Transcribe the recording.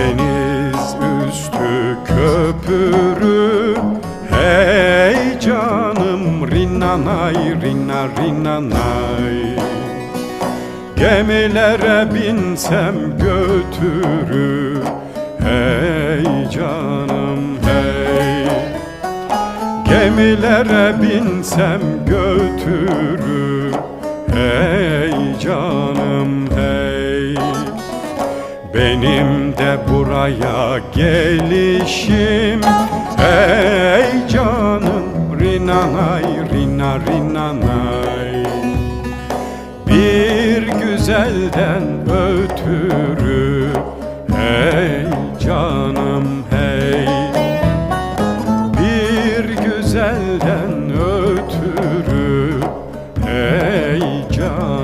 Deniz üstü köpürü. Hey canım rinnanay rinna rinnanay. Gemilere binsem götürür Hey canım hey. Gemilere binsem götürür Hey canım benim de buraya gelişim. Ey canım rinanay rina rinanay. Bir güzelden ötürü Hey canım hey. Bir güzelden ötürü Hey canım.